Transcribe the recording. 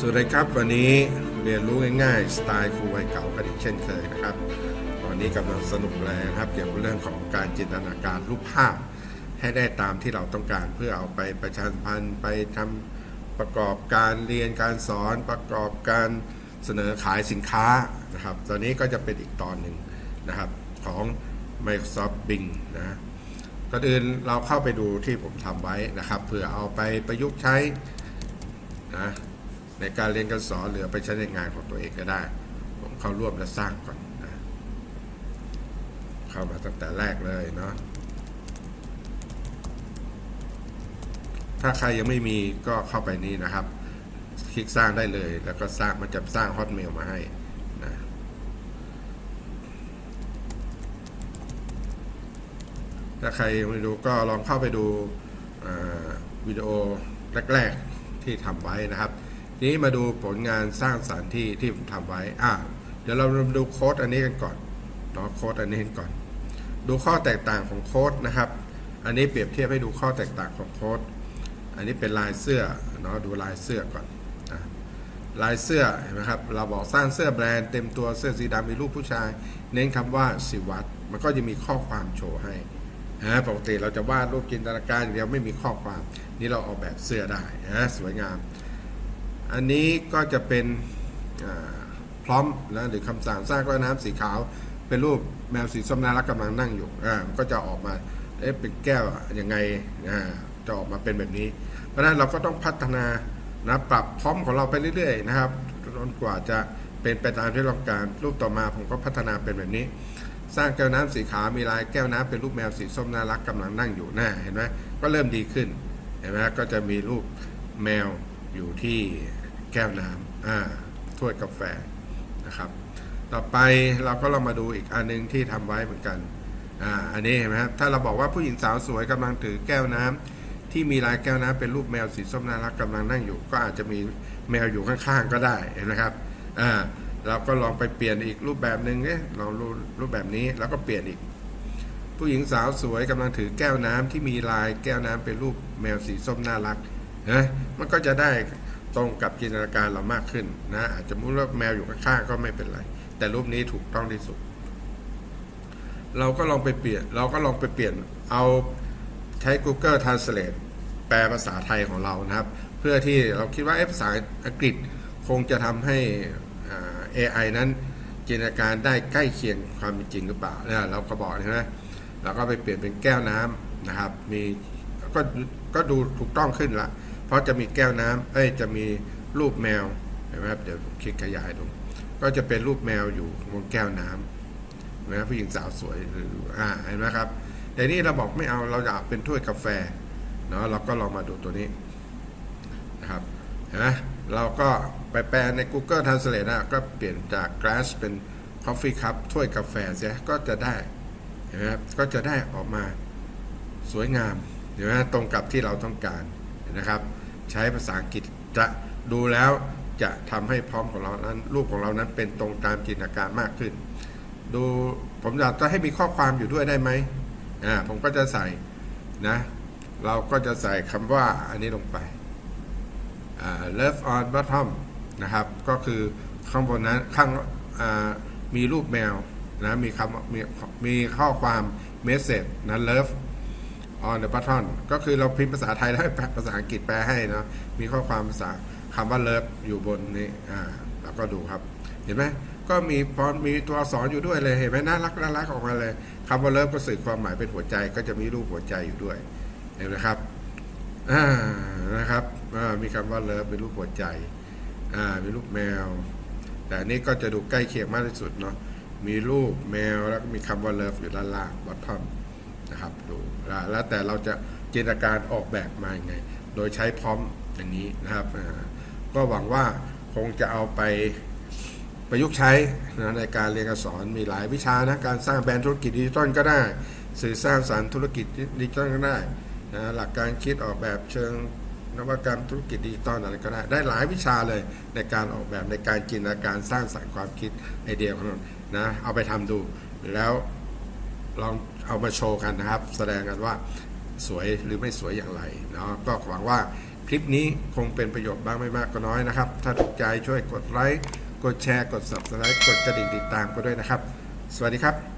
สวัสดีครับวันนี้เรียนรู้ง่ายๆสไตล์ครูวัยเก่ากันอีกเช่นเคยนะครับ ตอนนี้กำลังสนุกเลยนะครับ เกี่ยวกับเรื่องของการจินตนาการรูปภาพ ให้ได้ตามที่เราต้องการเพื่อเอาไปประชาสัมพันธ์ไปทำประกอบการเรียนการสอนประกอบการเสนอขายสินค้านะครับ ตอนนี้ก็จะเป็นอีกตอนหนึ่งนะครับของ Microsoft Bing นะก่อนอื่นเราเข้าไปดูที่ผมทำไว้นะครับเพื่อเอาไปประยุกต์ใช้นะ ในการเรียนการสอนหรือไปใช้ในงานของตัวเองก็ได้ ผมเข้าร่วมและสร้างก่อนนะเข้ามาตั้งแต่แรกเลยเนาะถ้าใครยังไม่มีก็เข้าไปนี้นะครับ คลิกสร้างได้เลย แล้วก็สร้างมันจะสร้างฮอตเมลมาให้นะถ้าใครยังไม่ดูก็ลองเข้าไปดูวิดีโอแรก ๆที่ทำไว้นะครับ ทีนี้มาดูผลงานสร้างสารรค์ที่ที่ผมทำไว้อ่าเดี๋ยวเรามาดูโค้ดอันนี้กันก่อนเนาะโค้ดอันนี้กันก่อน ดูข้อแตกต่างของโค้ดนะครับ อันนี้เปรียบเทียบให้ดูข้อแตกต่างของโค้ดอันนี้เป็นลายเสื้อเนาะดูลายเสื้อก่อนลายเสื้อเห็นไหมครับเราบอกสร้างเสื้อแบรนด์เต็มตัวเสื้อสีดำมีรูปผู้ชาย เน้นคำว่าสิวัตมันก็จะมีข้อความโชว์ให้นะปกติเราจะวาดรูปจินตนาการอย่างเดียวไม่มีข้อความ นี่เราออกแบบเสื้อได้นะสวยงาม อันนี้ก็จะเป็นพร้อมนะหรือคำสั่งสร้างก้อนน้ำสีขาว เป็นรูปแมวสีส้มน่ารักกำลังนั่งอยู่อ่าก็จะออกมาเอ๊ะเป็นแก้วยังไงอ่าจะออกมาเป็นแบบนี้ เพราะนั้นเราก็ต้องพัฒนานะปรับพร้อมของเราไปเรื่อยๆนะครับจนกว่าจะเป็นไปตามที่ต้องการรูปต่อมาผมก็พัฒนาเป็นแบบนี้ สร้างแก้วน้ำสีขาวมีลายแก้วน้ำเป็นรูปแมวสีส้มน่ารักกำลังนั่งอยู่หน้าเห็นไหมก็เริ่มดีขึ้นเห็นไหมก็จะมีรูปแมว อยู่ที่แก้วน้ำอ่าถ้วยกาแฟนะครับ ต่อไปเราก็ลองมาดูอีกอันหนึงที่ทำไว้เหมือนกันอ่าอันนี้เห็นไหมครับถ้าเราบอกว่าผู้หญิงสาวสวยกำลังถือแก้วน้ำที่มีลายแก้วน้ำเป็นรูปแมวสีส้มน่ารักกำลังนั่งอยู่ ก็อาจจะมีแมวอยู่ข้างๆก็ได้เห็นไหมครับอ่าเราก็ลองไปเปลี่ยนอีกรูปแบบหนึ่งเนี่ยลองรูรูปแบบนี้แล้วก็เปลี่ยนอีก ผู้หญิงสาวสวยกำลังถือแก้วน้ำที่มีลายแก้วน้ำเป็นรูปแมวสีส้มน่ารัก นะมันก็จะได้ตรงกับจินตนาการเรามากขึ้นนะอาจจะมุติว่าแมวอยู่ข้างๆก็ไม่เป็นไร แต่รูปนี้ถูกต้องที่สุด เราก็ลองไปเปลี่ยน เราก็ลองไปเปลี่ยนเอาใช้ Google Translate แปลภาษาไทยของเรานะครับ เพื่อที่เราคิดว่าเอ๊ะภาษาอังกฤษคงจะทำให้อ่า AI นั้นจินตนาการได้ใกล้เคียงความเป็นจริงหรือเปล่าเนี่ยเราก็บอกใช่ไหมเราก็ไปเปลี่ยนเป็นแก้วน้ำนะครับ มีก็ก็ดูถูกต้องขึ้นละ เพราะจะมีแก้วน้ำเอ้ยจะมีรูปแมวเห็นไหมครับเดี๋ยวผมคลิกขยายดูก็จะเป็นรูปแมวอยู่บนแก้วน้ำนะผู้หญิงสาวสวยหรืออ่าเห็นไหมครับแต่นี่เราบอกไม่เอาเราอยากเป็นถ้วยกาแฟเนาะเราก็ลองมาดูตัวนี้นะครับเห็นไหมเราก็ไปแปลใน Google Translate นะก็เปลี่ยนจาก glass เป็น coffee cup ถ้วยกาแฟเสียก็จะได้เห็นไหมครับก็จะได้ออกมาสวยงามเห็นไหมตรงกับที่เราต้องการ นะครับ ใช้ภาษาอังกฤษจะดูแล้วจะทำให้พร้อมของเรานั้น รูปของเรานั้นเป็นตรงตามจินตนาการมากขึ้น ดูผมอยากจะให้มีข้อความอยู่ด้วยได้ไหมอ่าผมก็จะใส่นะ เราก็จะใส่คำว่าอันนี้ลงไปอ่า left on bottom นะครับ ก็คือข้างบนนั้นข้างอ่ามีรูปแมวนะมีคำมีมีข้อความ message นะ love on the button ก็คือเราพิมพ์ภาษาไทยแล้วภาษาอังกฤษแปลให้เนาะมีข้อความภาษาคำว่า love อยู่บนนี้อ่าแล้วก็ดูครับ เห็นไหมก็มีพอมีตัวอักษรอยู่ด้วยเลยเห็นไหมน่ารักน่ารักออกมาเลยคำว่า love ก็สื่อความหมายเป็นหัวใจ ก็จะมีรูปหัวใจอยู่ด้วย เห็นไหมครับอ่านะครับอ่ามีคำว่า love เป็นรูปหัวใจอ่ามีรูปแมว แต่อันนี้ก็จะดูใกล้เคียงมากที่สุดเนาะมีรูปแมวแล้วก็มีคำว่า love อยู่ด้านล่าง bottom นะครับดูแล้วแต่เราจะจินตนาการออกแบบมาอย่างไง โดยใช้พร้อมอย่างนี้นะครับก็หวังว่าคงจะเอาไปประยุกต์ใช้นะในการเรียนการสอนมีหลายวิชานะการสร้างแบรนด์ธุรกิจดิจิตอลก็ได้ สื่อสร้างสารรค์ธุรกิจดิจิตอลก็ได้นะหลักการคิดออกแบบเชิงนวัตกรรมธุรกิจดิจิตอลอะไรก็ได้ ได้หลายวิชาเลยในการออกแบบในการจินตนาการสร้างสรรค์ความคิดไอเดียของเรานะเอาไปทำดูแล้ว ลองเอามาโชว์กันนะครับ แสดงกันว่าสวยหรือไม่สวยอย่างไรเนาะก็หวังว่าคลิปนี้คงเป็นประโยชน์บ้างไม่มากก็น้อยนะครับ ถ้าถูกใจช่วยกดไลค์ กดแชร์ กด subscribe กดกระดิ่งติดตามก็ด้วยนะครับ สวัสดีครับ